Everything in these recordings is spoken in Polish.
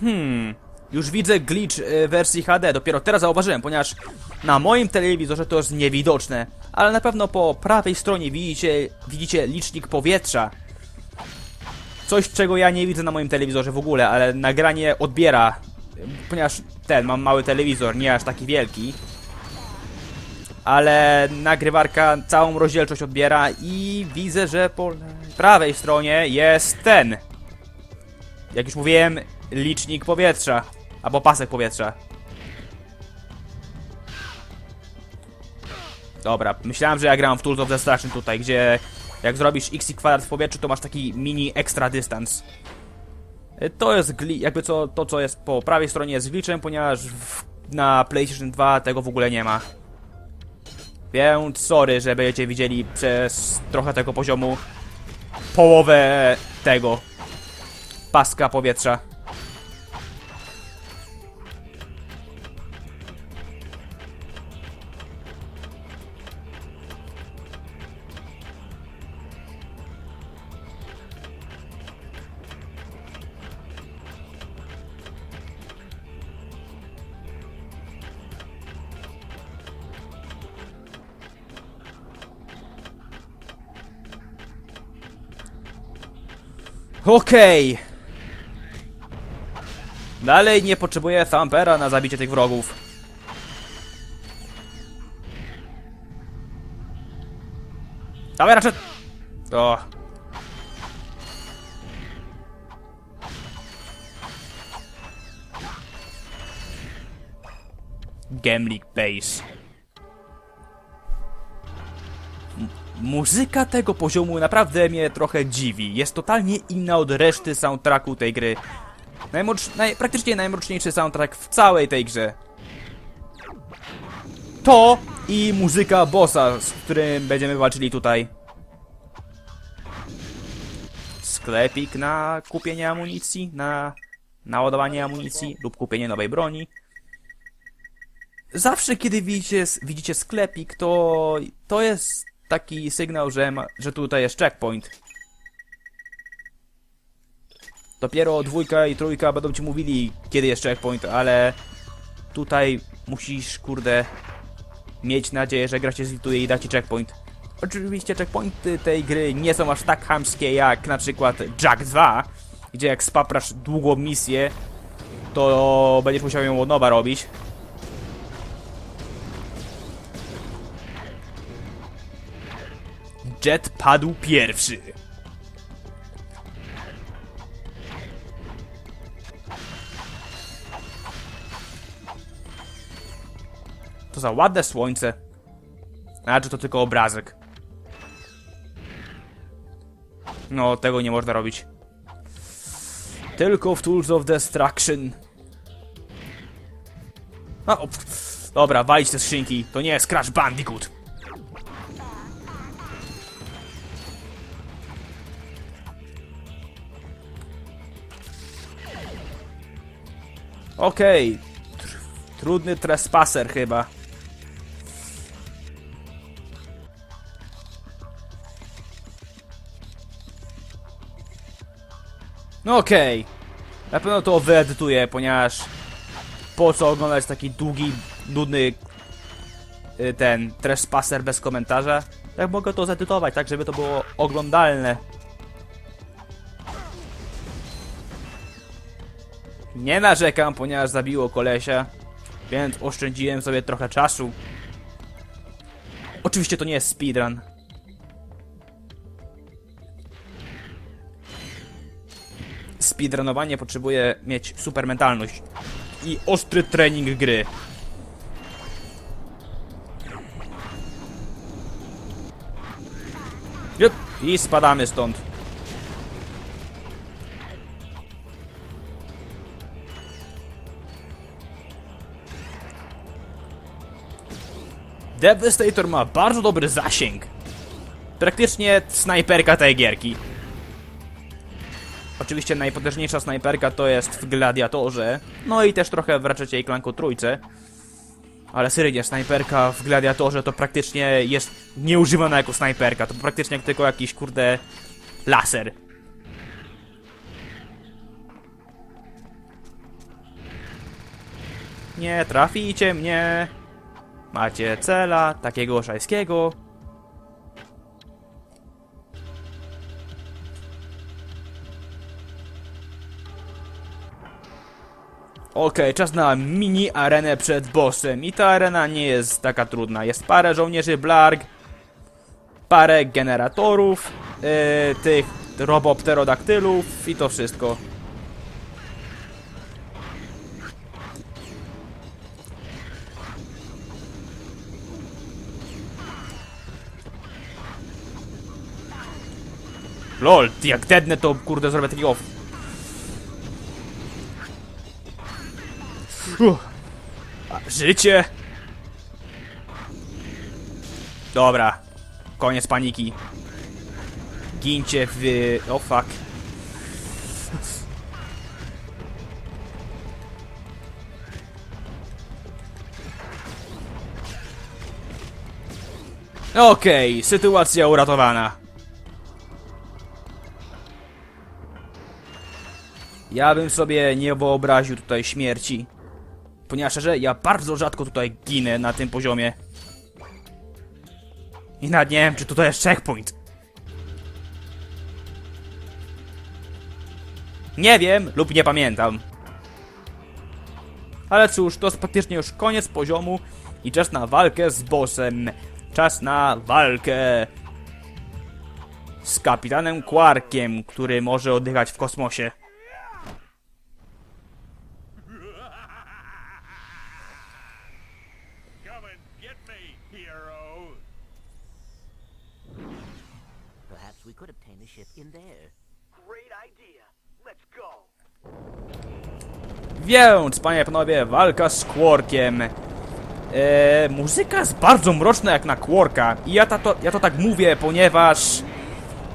Hmm, już widzę glitch y, wersji HD, dopiero teraz zauważyłem, ponieważ na moim telewizorze to jest niewidoczne, ale na pewno po prawej stronie widzicie, widzicie licznik powietrza. Coś, czego ja nie widzę na moim telewizorze w ogóle, ale nagranie odbiera, ponieważ ten, mam mały telewizor, nie aż taki wielki. Ale nagrywarka całą rozdzielczość odbiera i widzę, że po prawej stronie jest ten. Jak już mówiłem, licznik powietrza. Albo pasek powietrza. Dobra, myślałem, że ja gram w Tools of Destruction tutaj, gdzie jak zrobisz x kwadrat w powietrzu, to masz taki mini extra dystans. Y, To jest jakby co, to co jest po prawej stronie jest glitchem, ponieważ w, na PlayStation 2 tego w ogóle nie ma. Więc sorry, że będziecie widzieli przez trochę tego poziomu połowę tego paska powietrza. Okej. Dalej nie potrzebuję Thampera na zabicie tych wrogów. Dawaj raczej. O. Gemlik Base. Muzyka tego poziomu naprawdę mnie trochę dziwi. Jest totalnie inna od reszty soundtracku tej gry. Najmocz, naj, praktycznie najmroczniejszy soundtrack w całej tej grze. To i muzyka bossa, z którym będziemy walczyli tutaj. Sklepik na kupienie amunicji, na naładowanie amunicji lub kupienie nowej broni. Zawsze kiedy widzicie, widzicie sklepik, to to jest taki sygnał, że, ma, że tutaj jest checkpoint. Dopiero dwójka i trójka będą ci mówili, kiedy jest checkpoint, ale tutaj musisz, kurde, mieć nadzieję, że gra się zlituje i da ci checkpoint. Oczywiście checkpointy tej gry nie są aż tak chamskie jak na przykład Jack 2, gdzie jak spaprasz długą misję, to będziesz musiał ją od nowa robić. Jet padł pierwszy. To za ładne słońce. A czy to tylko obrazek? No, tego nie można robić. Tylko w Tools of Destruction. A, o, pff, dobra, walić te skrzynki. To nie jest Crash Bandicoot. Okej. Tr trudny trespasser chyba. No okej. Na pewno to wyedytuję, ponieważ po co oglądać taki długi, nudny y, ten trespasser bez komentarza? Jak mogę to zedytować, tak żeby to było oglądalne. Nie narzekam, ponieważ zabiło kolesia, więc oszczędziłem sobie trochę czasu. Oczywiście to nie jest speedrun. Speedrunowanie potrzebuje mieć super mentalność i ostry trening gry. Jup, I spadamy stąd. Devastator ma bardzo dobry zasięg. Praktycznie snajperka tej gierki. Oczywiście najpotężniejsza snajperka to jest w Gladiatorze, no i też trochę w Ratchetie i Clanku Trójce. Ale seryjnie, snajperka w Gladiatorze to praktycznie jest nieużywana jako snajperka, to praktycznie tylko jakiś, kurde, laser. Nie traficie mnie. Macie cela, takiego szajskiego. Okej, czas na mini arenę przed bossem. I ta arena nie jest taka trudna. Jest parę żołnierzy Blarg, parę generatorów, yy, tych robopterodaktylów i to wszystko. LOL, jak dednę to kurde zrobię takiego... Uff. A, Życie! Dobra. Koniec paniki. Gincie w... O fuck. Okej, sytuacja uratowana. Ja bym sobie nie wyobraził tutaj śmierci. Ponieważ szczerze, ja bardzo rzadko tutaj ginę na tym poziomie. I nawet nie wiem, czy tutaj jest checkpoint. Nie wiem, lub nie pamiętam. Ale cóż, to jest praktycznie już koniec poziomu i czas na walkę z bossem. Czas na walkę z kapitanem Quarkiem, który może oddychać w kosmosie. Come and get me, hero! Perhaps we could obtain a ship in there. Great idea. Let's go. Więc, panie i panowie, walka z Quarkiem. Eee, muzyka jest bardzo mroczna jak na Quarka. I ja, ta, to, ja to tak mówię, ponieważ...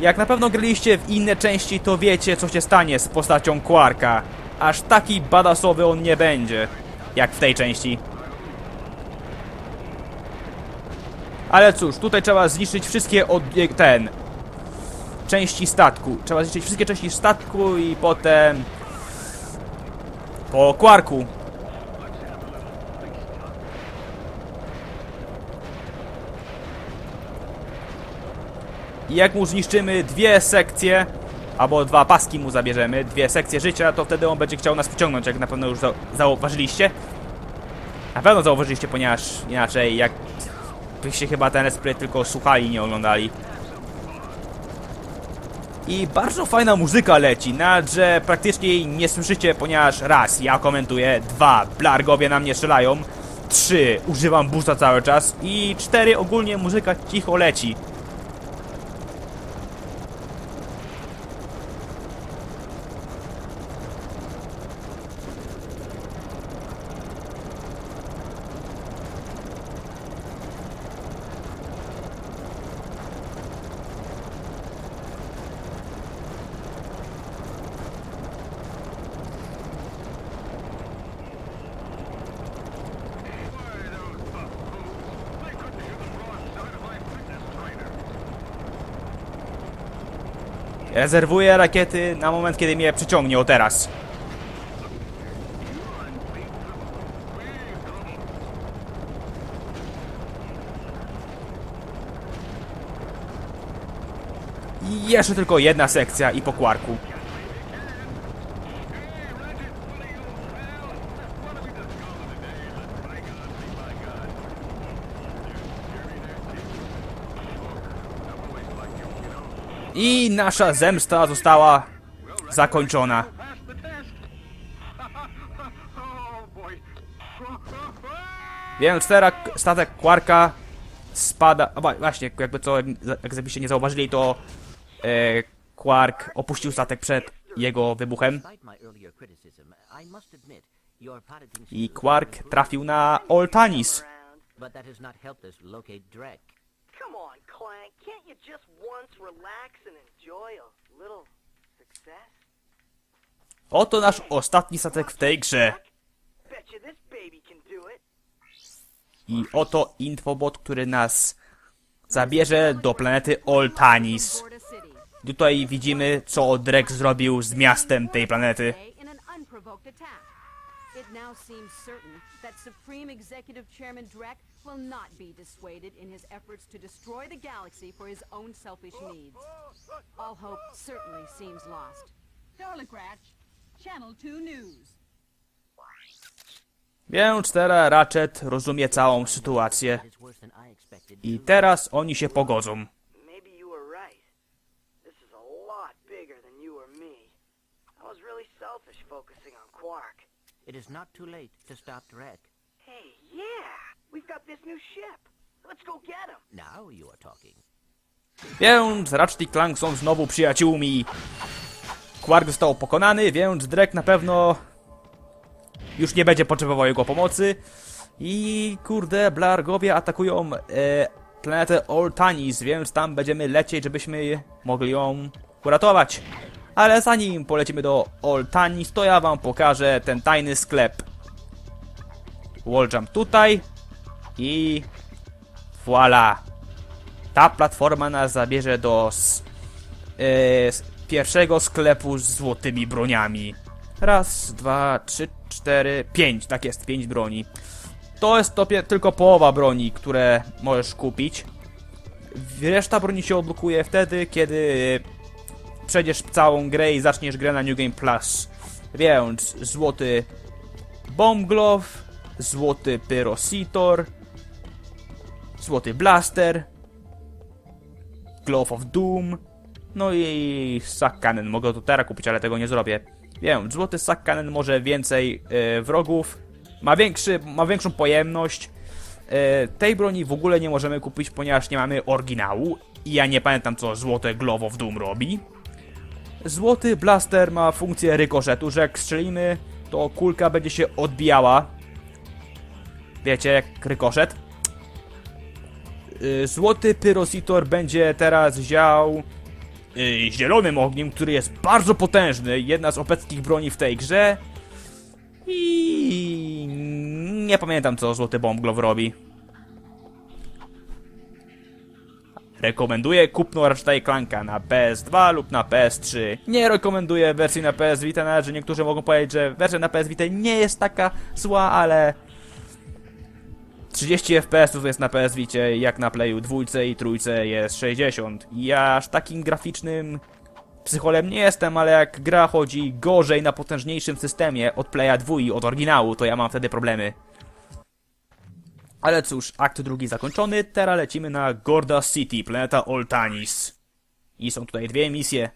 Jak na pewno graliście w inne części, to wiecie, co się stanie z postacią Quarka. Aż taki badasowy on nie będzie. Jak w tej części. Ale cóż, tutaj trzeba zniszczyć wszystkie od... ten... Części statku. Trzeba zniszczyć wszystkie części statku i potem... Po Quarku. I jak mu zniszczymy dwie sekcje, albo dwa paski mu zabierzemy, dwie sekcje życia, to wtedy on będzie chciał nas wciągnąć, jak na pewno już za zauważyliście. Na pewno zauważyliście, ponieważ inaczej jak byście chyba ten let's play tylko słuchali, nie oglądali. I bardzo fajna muzyka leci, nawet że praktycznie jej nie słyszycie, ponieważ raz, ja komentuję, dwa, blargowie na mnie strzelają, trzy, używam busta cały czas i cztery, ogólnie muzyka cicho leci. Rezerwuję rakiety na moment, kiedy mnie przyciągnie, o teraz. I jeszcze tylko jedna sekcja i po kwarku. I nasza zemsta została zakończona. Więc teraz statek Quarka spada. Wa- właśnie, jakby co, jak gdybyście nie zauważyli, to e, Quark opuścił statek przed jego wybuchem. I Quark trafił na Oltanis. Come on, Clank. Can't you just once relax and enjoy a little success? Oto nasz ostatni statek w tej grze. Bet you this baby can do it. I oto infobot, który nas zabierze do planety Oltanis. Tutaj widzimy, co Drek zrobił z miastem tej planety. It now seems certain that Supreme Executive Chairman Drek will not be dissuaded in his efforts to destroy the galaxy for his own selfish needs. All hope certainly seems lost. Darla Gratch, Channel 2 News. Więc teraz Ratchet rozumie całą sytuację. I teraz oni się pogodzą. Maybe you were right. This is a lot bigger than you or me. I was really selfish focusing on Quark. It is not too late to stop Drek. Hey, yeah! We've got this new ship. Let's go get him. Now you are talking. Więc Ratchet i Clank są znowu przyjaciółmi. Quark został pokonany, więc Drek na pewno już nie będzie potrzebował jego pomocy. I kurde, Blargowie atakują e, planetę Oltanis, więc tam będziemy lecieć, żebyśmy mogli ją uratować. Ale zanim polecimy do Oltanis, to ja wam pokażę ten tajny sklep. Walljump tutaj i voila. Ta platforma nas zabierze do s- pierwszego sklepu z złotymi broniami. Raz, dwa, trzy, cztery, pięć. Tak jest, pięć broni. To jest to tylko połowa broni, które możesz kupić. Reszta broni się odblokuje wtedy, kiedy przejdziesz całą grę i zaczniesz grę na New Game Plus. Więc złoty Bomb Glove, złoty Pyrositor, złoty Blaster, Glove of Doom, no i Sack Cannon. Mogę to teraz kupić, ale tego nie zrobię. Wiem, złoty Sack Cannon może więcej e, wrogów, ma, większy, ma większą pojemność. E, tej broni w ogóle nie możemy kupić, ponieważ nie mamy oryginału i ja nie pamiętam co złote Glove of Doom robi. Złoty Blaster ma funkcję rykoszetu, że jak strzelimy, to kulka będzie się odbijała. Wiecie, jak rykoszet. Y, Złoty Pyrositor będzie teraz ział y, zielonym ogniem, który jest bardzo potężny. Jedna z opeckich broni w tej grze. I nie pamiętam co Złoty Bomb Glove robi. Rekomenduję kupno Ratcheta Clanka na PS2 lub na PS3. Nie rekomenduję wersji na PS Vita, nawet że niektórzy mogą powiedzieć, że wersja na PS Vita nie jest taka zła, ale 30 FPS to jest na PS Vicie, jak na Playu dwójce i trójce jest 60. I ja aż takim graficznym psycholem nie jestem, ale jak gra chodzi gorzej na potężniejszym systemie od Playa 2 od oryginału, to ja mam wtedy problemy. Ale cóż, akt drugi zakończony, teraz lecimy na Gorda City, planeta Oltanis. I są tutaj dwie misje.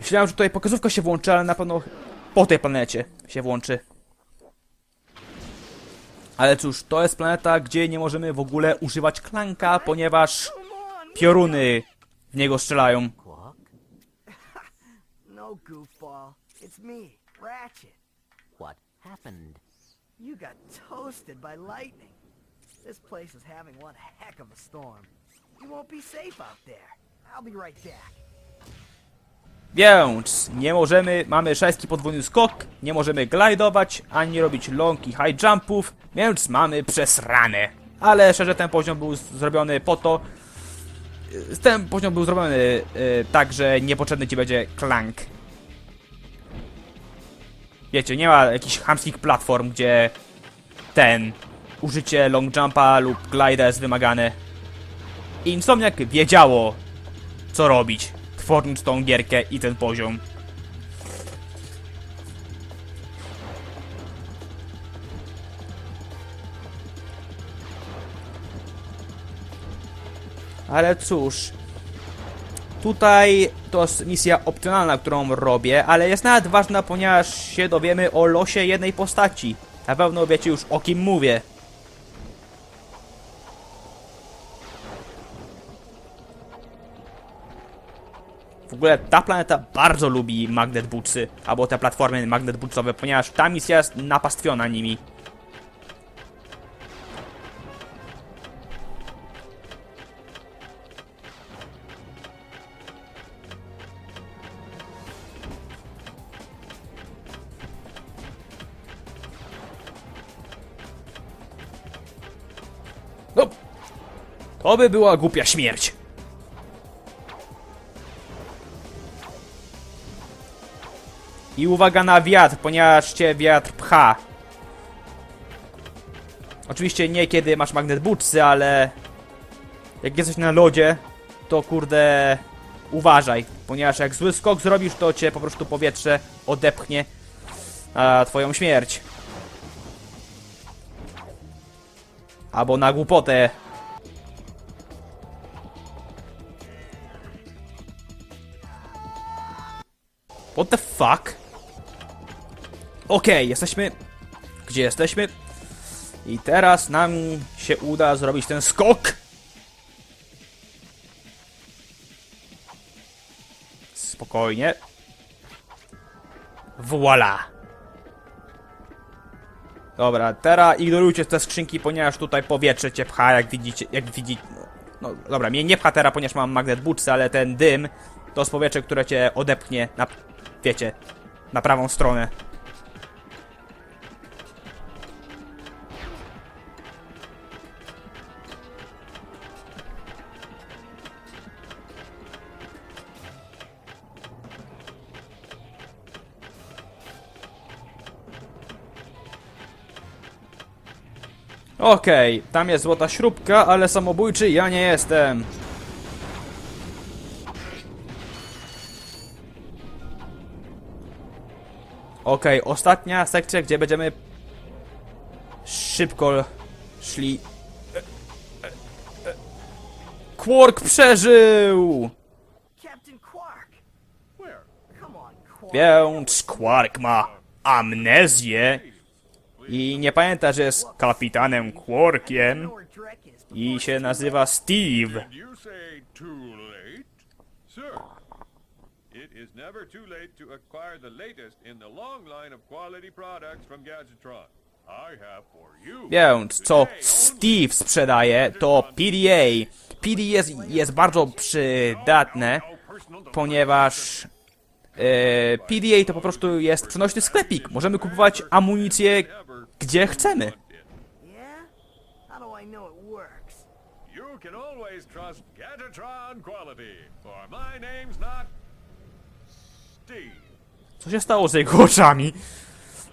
Myślałem, że tutaj pokazówka się włączy, ale na pewno po tej planecie się włączy. Ale cóż, to jest planeta, gdzie nie możemy w ogóle używać klanka, ponieważ pioruny w niego strzelają. No, goofball. It's me, Ratchet. What happened? You got toasted by lightning. This place is having one heck of a storm. You won't be safe out there. I'll be right back. Więc nie możemy, mamy szajski podwójny skok, nie możemy glajdować, ani robić long i high jumpów, więc mamy przesrane. Ale szczerze ten poziom był zrobiony po to, y, ten poziom był zrobiony y, tak, że niepotrzebny ci będzie klank. Wiecie, nie ma jakichś chamskich platform, gdzie ten, użycie long jumpa lub glida jest wymagane. Insomniac wiedziało, co robić, tworząc tą gierkę i ten poziom. Ale cóż, tutaj to jest misja opcjonalna, którą robię, ale jest nawet ważna, ponieważ się dowiemy o losie jednej postaci. Na pewno wiecie już o kim mówię. ogóle ta planeta bardzo lubi magnet bootsy, albo te platformy magnet bootsowe, ponieważ ta misja jest napastwiona nimi. No, to by była głupia śmierć. I uwaga na wiatr, ponieważ cię wiatr pcha. Oczywiście nie kiedy masz magnet bootsy, ale jak jesteś na lodzie, to kurde uważaj, ponieważ jak zły skok zrobisz, to cię po prostu powietrze odepchnie na twoją śmierć. Albo na głupotę. What the fuck? Okej, jesteśmy... Gdzie jesteśmy? I teraz nam się uda zrobić ten skok. Spokojnie. Voila. Dobra, teraz ignorujcie te skrzynki, ponieważ tutaj powietrze cię pcha, jak widzicie, jak widzicie. No, no dobra, mnie nie pcha teraz, ponieważ mam magnet bootsy, ale ten dym to jest powietrze, które cię odepchnie na, wiecie, na prawą stronę. Okej, tam jest złota śrubka, ale samobójczy ja nie jestem. Okej, ostatnia sekcja, gdzie będziemy szybko szli. Quark przeżył! Więc Quark ma amnezję i nie pamięta, że jest kapitanem Quarkiem i się nazywa Steve. It is never too late to acquire the latest in the long line of quality products from Gadgetron. Więc co Steve sprzedaje to PDA. PDA jest, jest bardzo przydatne, ponieważ e, PDA to po prostu jest przenośny sklepik. Możemy kupować amunicję gdzie chcemy. yeah? How do I know it works? You can always trust Gadgetron quality, for my name's not Steve. Co się stało z jego oczami?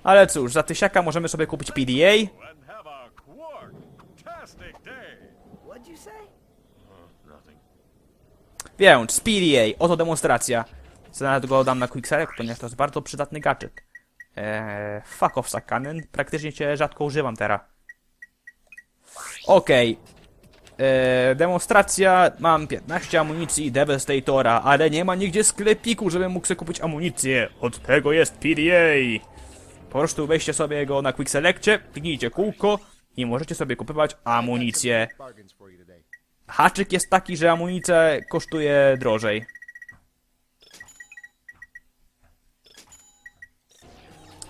Ale cóż, za tysiaka możemy sobie kupić PDA. And have a quark-tastic day. What'd you say? Nothing. Więc PDA, oto demonstracja. Nawet go dam na Quick Select, ponieważ to jest bardzo przydatny gadżet. Eee, fuck off Sakanen, praktycznie cię rzadko używam teraz. Okej. Eee, demonstracja, mam 15 amunicji Devastatora, ale nie ma nigdzie sklepiku, żebym mógł sobie kupić amunicję. Od tego jest PDA. Po prostu weźcie sobie go na Quick Selectie, kliknijcie kółko i możecie sobie kupować amunicję. Haczyk jest taki, że amunicja kosztuje drożej.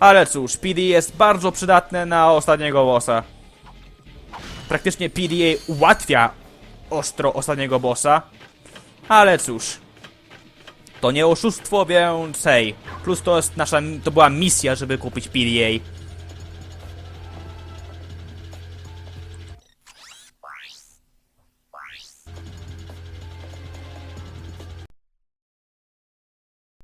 Ale cóż, PD jest bardzo przydatne na ostatniego bossa. Praktycznie PDA ułatwia ostro ostatniego bossa. Ale cóż. To nie oszustwo, więc hej. Plus to jest nasza, to była misja, żeby kupić PDA.